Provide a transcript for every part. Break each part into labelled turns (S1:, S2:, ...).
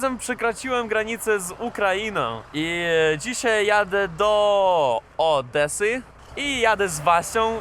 S1: Razem przekroczyłem granicę z Ukrainą i e, dzisiaj jadę do Odesy i jadę z Wasią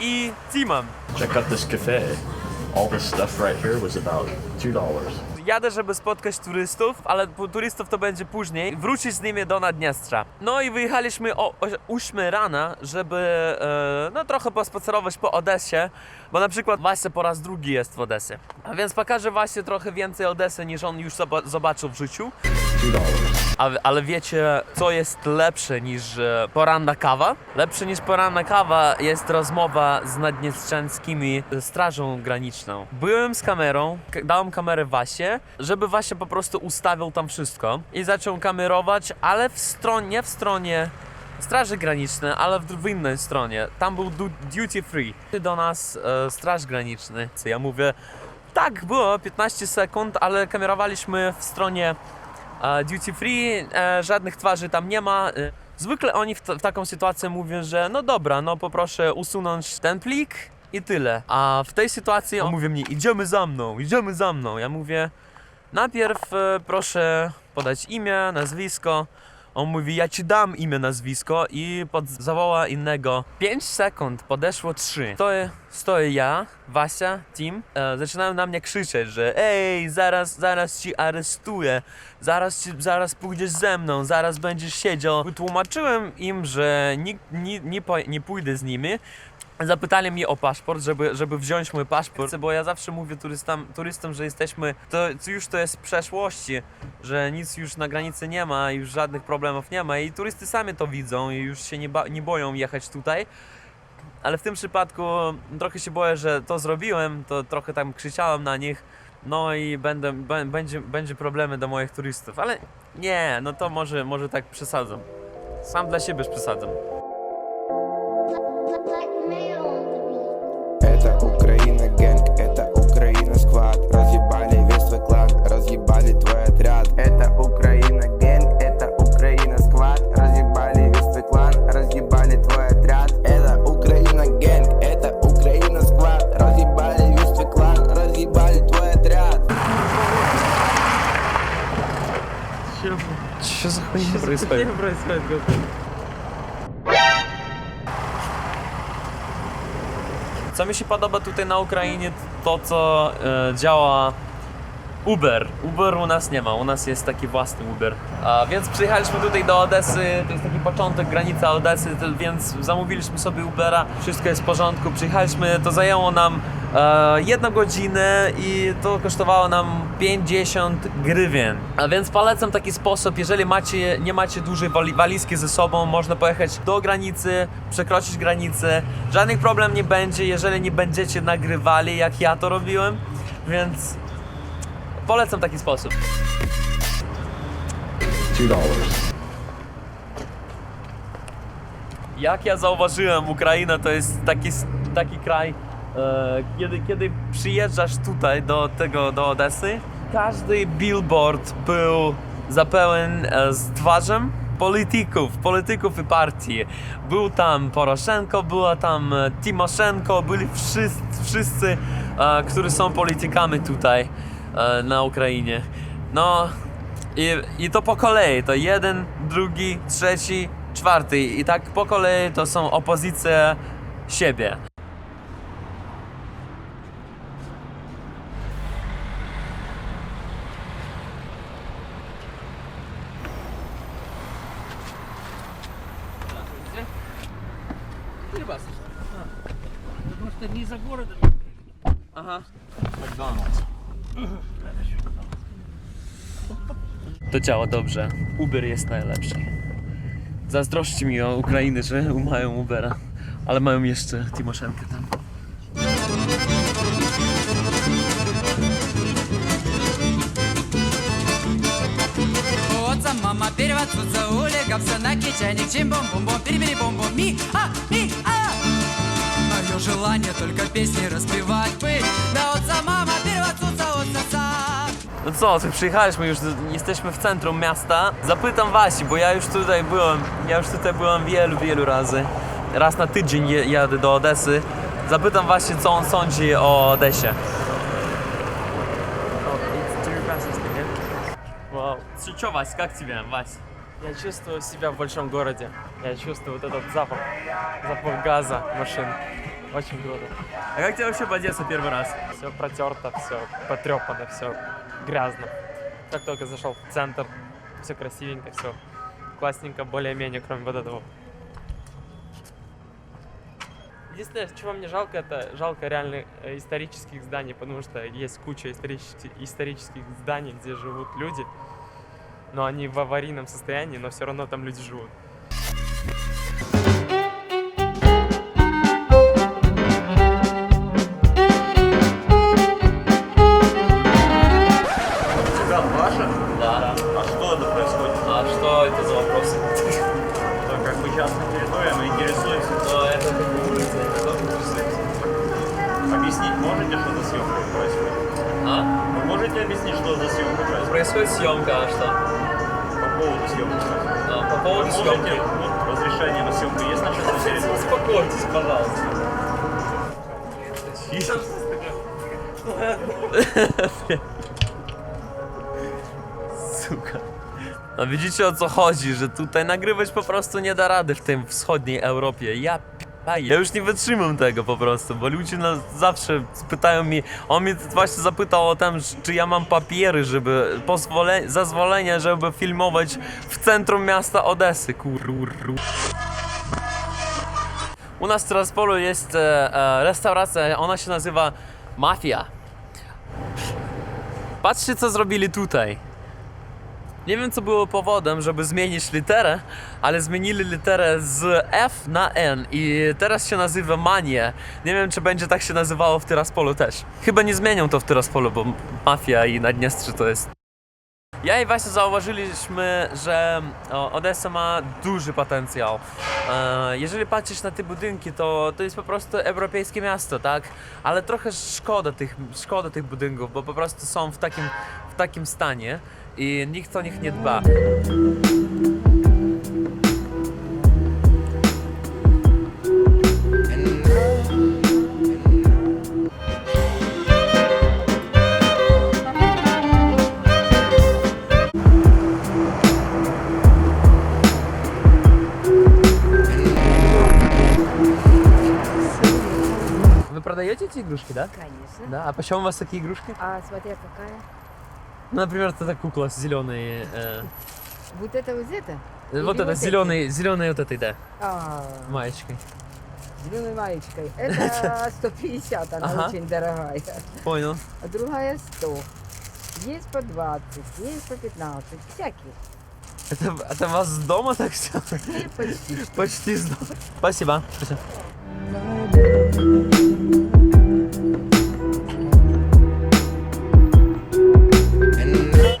S1: i Timem.
S2: Check out this cafe. All this stuff right here was about two dollars.
S1: Jadę, żeby spotkać turystów, ale turystów to będzie później. Wrócić z nimi do Naddniestrza. No i wyjechaliśmy o, o 8 rana, żeby e, no trochę pospacerować po Odesie, bo na przykład Wasia po raz drugi jest w Odesie. A więc pokażę Wasie trochę więcej Odesy niż on już zoba- zobaczył w życiu. A, ale wiecie, co jest lepsze niż e, poranna kawa? Lepsze niż poranna kawa jest rozmowa z naddniestrzańskimi e, strażą graniczną. Byłem z kamerą, dałem kamerę Wasie, żeby Wasia po prostu ustawił tam wszystko i zaczął kamerować, ale w stronie, nie w stronie Straży Granicznej, ale w, w innej stronie. Tam był du- duty free. Do nas e, Straż Graniczny. Co ja mówię, tak było, 15 sekund, ale kamerowaliśmy w stronie e, duty free, e, żadnych twarzy tam nie ma. E, Zwykle oni w, w taką sytuację mówią, że no dobra, no poproszę usunąć ten plik i tyle. A w tej sytuacji on mówi mi, idziemy za mną, idziemy za mną. Ja mówię, najpierw e, proszę podać imię, nazwisko. On mówi, ja ci dam imię, nazwisko i pod, zawoła innego. 5 sekund, podeszło 3. Stoję, stoję ja, Wasia, Tim. E, zaczynają na mnie krzyczeć, że ej, zaraz, zaraz ci aresztuję, zaraz, ci, zaraz pójdziesz ze mną, zaraz będziesz siedział. Wytłumaczyłem im, że nie, nie, nie, nie pójdę z nimi. Zapytali mnie o paszport, żeby, żeby wziąć mój paszport, bo ja zawsze mówię turystom, turystom że jesteśmy, to już to jest przeszłości, że nic już na granicy nie ma, już żadnych problemów nie ma i turysty sami to widzą i już się nie, nie boją jechać tutaj. Ale w tym przypadku trochę się boję, że to zrobiłem, to trochę tam krzyczałem na nich, no i będę, bę- będzie, będzie problemy do moich turystów, ale nie, no to może, może tak przesadzam. Sam dla siebie przesadzam. Co mi się podoba tutaj na Ukrainie, to co e, działa Uber. Uber u nas nie ma, u nas jest taki własny Uber. A, więc przyjechaliśmy tutaj do Odesy, to jest taki początek, granica Odesy, więc zamówiliśmy sobie Ubera, wszystko jest w porządku. Przyjechaliśmy, to zajęło nam e, jedną godzinę i to kosztowało nam 50 grywien. A więc polecam taki sposób, jeżeli macie, nie macie dużej wali- walizki ze sobą, można pojechać do granicy, przekroczyć granicę. Żadnych problem nie będzie, jeżeli nie będziecie nagrywali, jak ja to robiłem, więc polecam taki sposób. Jak ja zauważyłem, Ukraina to jest taki, taki kraj, e, kiedy, kiedy przyjeżdżasz tutaj do tego, do Odesy, każdy billboard był zapełen e, z twarzem polityków, polityków i partii. Był tam Poroszenko, była tam e, Timoszenko, byli wszyscy, wszyscy e, którzy są politykami tutaj na Ukrainie. No i, i to po kolei, to jeden, drugi, trzeci, czwarty i tak po kolei to są opozycje siebie.
S3: Потому что не за городом.
S1: Aha.
S2: McDonald's.
S1: To działa dobrze. Uber jest najlepszy. Zazdroszcie mi o Ukrainy, że mają Ubera, ale mają jeszcze Timoszenkę tam.
S4: Отца, мама, перевод, за улига, все на чайник, чим бом бом бом перебери бом бом ми, а, ми, а. Мое желание только песни распевать бы. Да отца, мама,
S1: no co, ty przyjechaliśmy już, jesteśmy w centrum miasta. Zapytam Wasi, bo ja już tutaj byłem, ja już tutaj byłem wielu, wielu razy. Raz na tydzień jadę do Odesy. Zapytam Wasi, co on sądzi o Odesie. Вау. Че, Вась, как тебе, Вась?
S5: Я чувствую себя в большом городе. Я чувствую вот этот запах, запах газа машин. Очень круто.
S1: А как тебе вообще в Одесса первый раз?
S5: Все протерто, все потрепано, все грязно. Как только зашел в центр, все красивенько, все классненько, более-менее, кроме вот этого. Единственное, чего мне жалко, это жалко реально э, исторических зданий, потому что есть куча исторических, исторических зданий, где живут люди, но они в аварийном состоянии, но все равно там люди живут.
S2: Частная территория, мы интересуемся.
S1: Ну, это улица, это тоже интересуется.
S2: Объяснить можете, что за съемка происходит?
S1: А?
S2: Вы можете объяснить, что за съемка происходит?
S1: Происходит съемка, а что?
S2: По поводу съемки.
S1: А, по
S2: Вы
S1: поводу
S2: можете,
S1: съемки.
S2: вот разрешение на съемку есть на частной территории?
S1: Успокойтесь, пожалуйста. Suka. No widzicie o co chodzi, że tutaj nagrywać po prostu nie da rady w tej wschodniej Europie. Ja ja już nie wytrzymam tego po prostu, bo ludzie nas zawsze pytają mi, on mnie właśnie zapytał o tym, czy ja mam papiery, żeby pozwolenie, zezwolenie, żeby filmować w centrum miasta Odesy, kurru. U nas w Tiraspolu jest e, e, restauracja, ona się nazywa Mafia. Patrzcie, co zrobili tutaj. Nie wiem, co było powodem, żeby zmienić literę, ale zmienili literę z F na N i teraz się nazywa Manie. Nie wiem, czy będzie tak się nazywało w Tyraspolu też. Chyba nie zmienią to w Tyraspolu, bo Mafia i Naddniestrze to jest ja i właśnie zauważyliśmy, że Odessa ma duży potencjał. E, jeżeli patrzysz na te budynki, to to jest po prostu europejskie miasto, tak? Ale trochę szkoda tych, szkoda tych budynków, bo po prostu są w takim, w takim stanie i nikt o nich nie dba. Вы продаете эти игрушки, да?
S6: Конечно.
S1: Да. А почем у вас такие игрушки?
S6: А смотря какая.
S1: Ну, например, вот эта кукла с зеленой. э,
S6: Вот это вот это?
S1: вот
S6: Или
S1: это
S6: вот
S1: зеленый, зеленой вот этой, да,
S6: А,
S1: маечкой.
S6: зеленой маечкой. Это 150, она
S1: Ага.
S6: очень дорогая.
S1: Понял.
S6: А другая 100. Есть по 20, есть по 15. Всякие.
S1: Это, это у вас с дома так все?
S6: И почти.
S1: Почти с дома. Спасибо. Спасибо.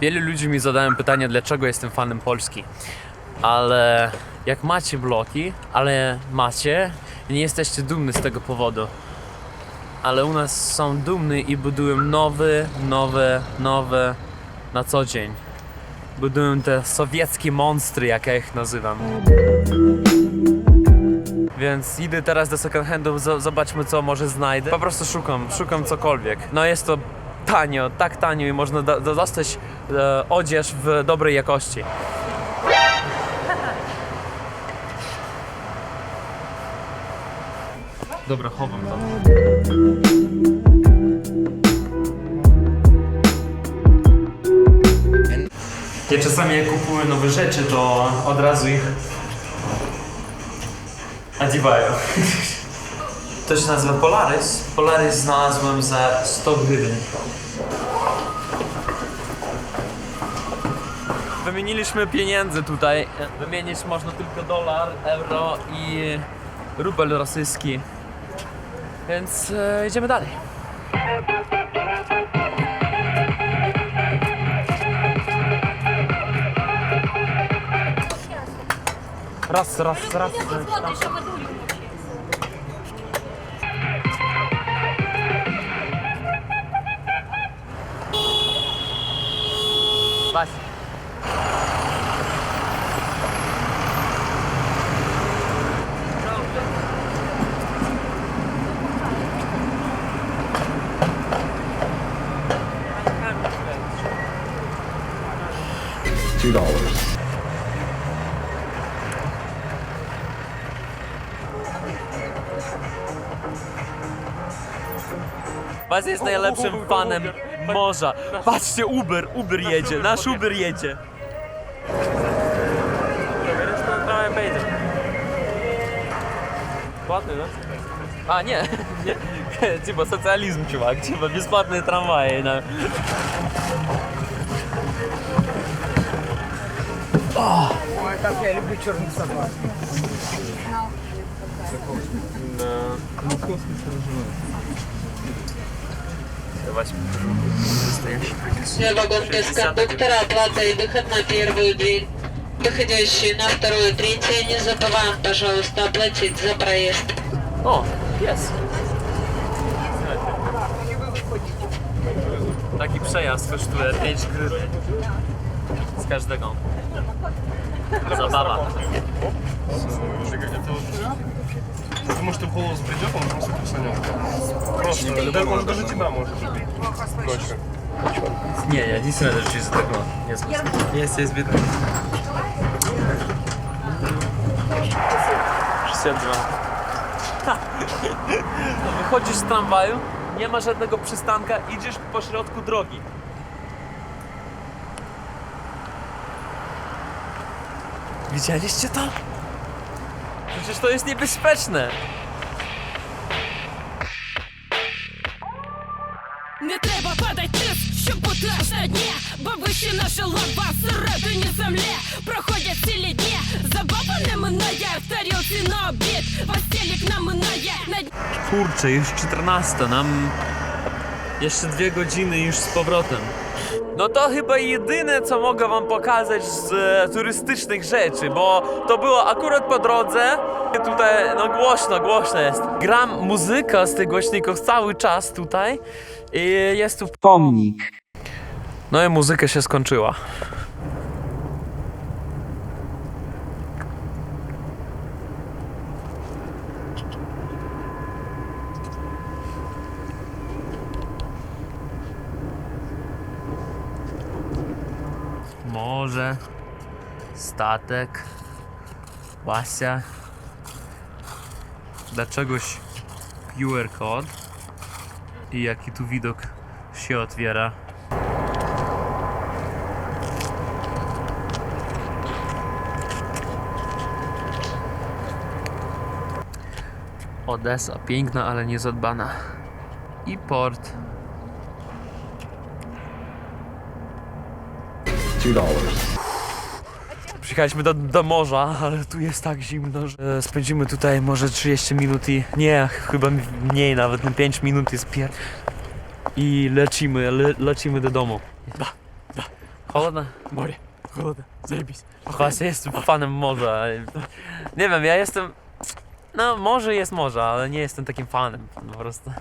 S1: Wielu ludzi mi zadają pytanie, dlaczego jestem fanem Polski. Ale jak macie bloki, ale macie, nie jesteście dumni z tego powodu. Ale u nas są dumni i budują nowe, nowe, nowe na co dzień. Budują te sowieckie monstry, jak ja ich nazywam. Więc idę teraz do second handów, zo- zobaczmy co może znajdę. Po prostu szukam, szukam cokolwiek. No jest to tanio, tak tanio i można do, do dostać odzież w dobrej jakości. Dobra, chowam to. Ja czasami jak kupuję nowe rzeczy, to od razu ich Odziewają. To się nazywa Polaris. Polaris znalazłem za 100 grywien. wymieniliśmy pieniędzy tutaj. Wymienić można tylko dolar, euro i rubel rosyjski. Więc e, idziemy dalej. Raz, raz, raz.
S2: żeby
S1: $2. Jest najlepszym fanem morza? Patrzcie, Uber, Uber jedzie, nasz Uber jedzie.
S5: Płatny, no?
S1: A, nie. nie. Typa, socjalizm, czuwak. Typa, bezpłatny tramwaj. No.
S6: Ой, как я люблю черных собак.
S7: Вагон без кондуктора, оплата и выход на первую дверь. Выходящие на вторую, третью не забываем, пожалуйста, оплатить за проезд.
S1: O, jest. Taki przejazd kosztuje 5 gry z każdego. Zabawa.
S8: Ты может, в голос придет, он просто красанет. Просто, да, он даже тебя может убить. Ночью.
S1: Nie, ja nic nie będę rzucić za tego. Jest, jest, jest widno. 62. Ha. Wychodzisz z tramwaju, nie ma żadnego przystanka, idziesz po środku drogi. Widzieliście to? Przecież to jest niebezpieczne.
S9: Не треба падать низ, щоб бути аж на дні, бо вище наша лава всередині землі проходять цілі дні, забава не минає, в тарілці на обід, постелік нам минає, на дні
S1: Kurczę, już 14, nam jeszcze dwie godziny już z powrotem. No to chyba jedyne, co mogę wam pokazać z e, turystycznych rzeczy, bo to było akurat po drodze. Tutaj, no głośno, głośno jest. Gram muzyka z tych głośników cały czas tutaj i jest tu pomnik. No i muzyka się skończyła. Morze, statek, Basia. Dla czegoś QR kod i jaki tu widok się otwiera. Odessa, piękna, ale niezadbana. I port.
S2: Two dollars.
S1: Przyjechaliśmy do, do morza, ale tu jest tak zimno, że spędzimy tutaj może 30 minut i nie, chyba mniej nawet, no 5 minut jest pier... I lecimy, le, lecimy do domu. Da, da. Холодно? Море. Холодно. Zajebiście. Właśnie jestem fanem morza. Nie wiem, ja jestem... No, morze jest morze, ale nie jestem takim fanem po prostu.